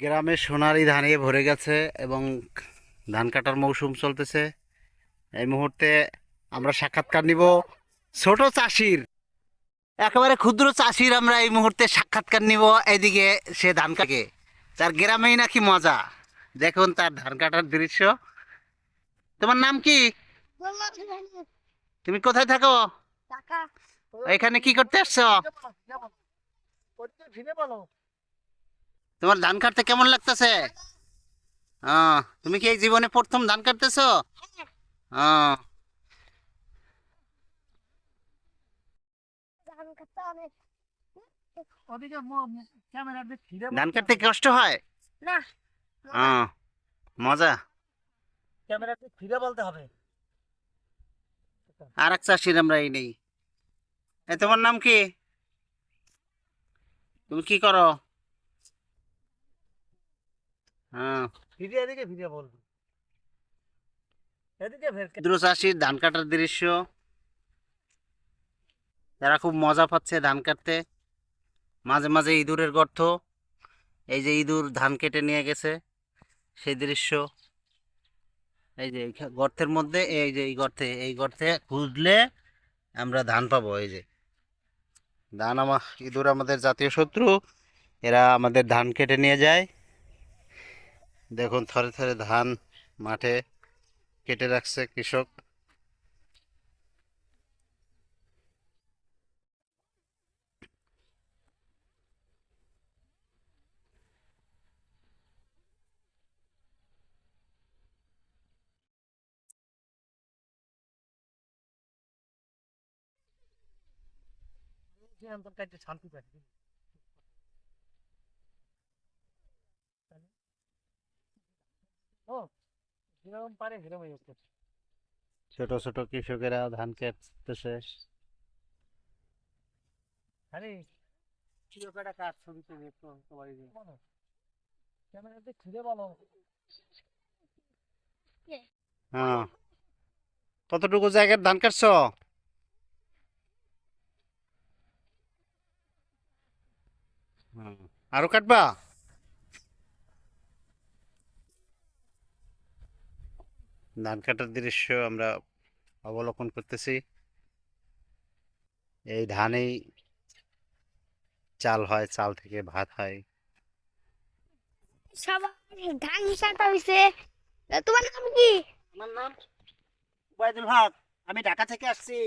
গ্রামে সোনারি ধানে ভরে গেছে এবং ধান কাটার মৌসুম চলতেছে। এই মুহূর্তে আমরা সাক্ষাৎকার নিব ছোট চাষির। একেবারে ক্ষুদ্র চাষির আমরা এই মুহূর্তে সাক্ষাৎকার নিব এদিকে সে ধান কাটে। তার গ্রামেই নাকি মজা। দেখুন তার ধান কাটার দৃশ্য। তোমার নাম কি? তুমি কোথায় থাকো? এখানে কি করতে আসছো? ফিরে বলো। তোমার ধান কাটতে কেমন লাগতেছে? তুমি কি এই জীবনে প্রথম ধান কাটতেছো? হ্যাঁ ধান কাটতে কষ্ট হয়? না। মজা। ক্যামেরা দিয়ে ফিরে বলতে হবে। আর এক চাষির আমরা এই নেই। তোমার নাম কি? তুমি কি করো হ্যাঁ ফিরে এদিকে ফিরে বলবি এদিকে ফের ক্ষুদ্র চাষির ধান কাটার দৃশ্য। যারা খুব মজা পাচ্ছে ধান কাটতে। মাঝে মাঝে ইঁদুরের গর্ত। এই যে ইঁদুর ধান কেটে নিয়ে গেছে সেই দৃশ্য। এই যে গর্তের মধ্যে এই যে এই গর্তে এই গর্তে খুঁজলে আমরা ধান পাবো এই যে। ধান আমার ইঁদুর আমাদের জাতীয় শত্রু। এরা আমাদের ধান কেটে নিয়ে যায়। দেখুন থরে থরে ধান মাঠে কেটে রাখছে কৃষক। শান্তি পাচ্ছি ও যেরকম পারে সেরকমই করছে। ছোট ছোট কৃষকেরা ধান কাটতেছে। আরে কৃষকেরা কাজ ছবি তো সবাই বলো। ক্যামেরা দিয়ে বলো। হ্যাঁ। কতটুকু জায়গার ধান কাটছো? হুম। আরও কাটবা? ধান কাটার দৃশ্য আমরা অবলোকন করতেছি। এই ধানেই চাল হয় চাল থেকে ভাত হয়। সবার ধান কাটা হয়েছে তোমার নাম কি? আমার নাম ওবায়দুল হক আমি ঢাকা থেকে আসছি।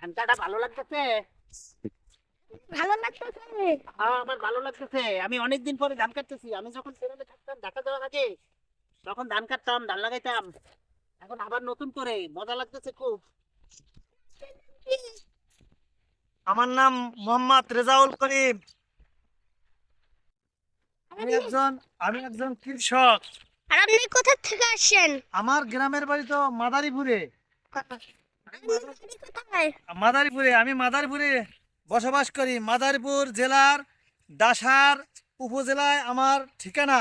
ধান কাটা ভালো লাগতেছে। ভালো লাগতেছে? হ্যাঁ আমার ভালো লাগতেছে। আমি অনেক দিন পরে ধান কাটতেছি। আমি যখন সেখানে থাকতাম ঢাকা যাওয়ার আগে তখন ধান কাটতাম ধান লাগাইতাম। এখন আবার নতুন করে মজা লাগতেছে খুব। আমার নাম মোহাম্মদ রেজাউল করিম। আমি একজন আমি একজন কৃষক। আর আপনি কোথা থেকে আসছেন? আমার গ্রামের বাড়ি তো মাদারীপুরে। মাদারীপুরে আমি মাদারীপুরে বসবাস করি। মাদারীপুর জেলার ডাসার উপজেলায় আমার ঠিকানা।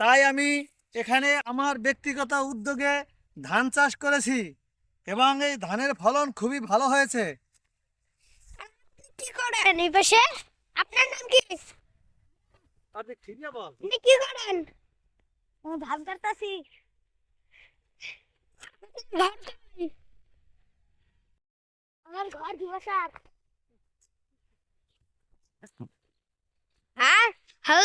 তাই আমি এখানে আমার ব্যক্তিগত উদ্যোগে ধান চাষ করেছি এবং এই ধানের ফলন খুবই ভালো হয়েছে। কি করেন এই পাশে? আপনার নাম কি? আপনি বল? আপনি কি করেন? আমি ধান কাটতাছি। আমার ঘর হ্যাঁ হ্যালো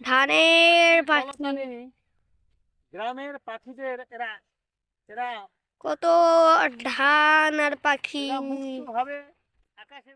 ধানের গ্রামের পাখিদের এরা এরা কত ধান আর পাখি। ভাবে আকাশে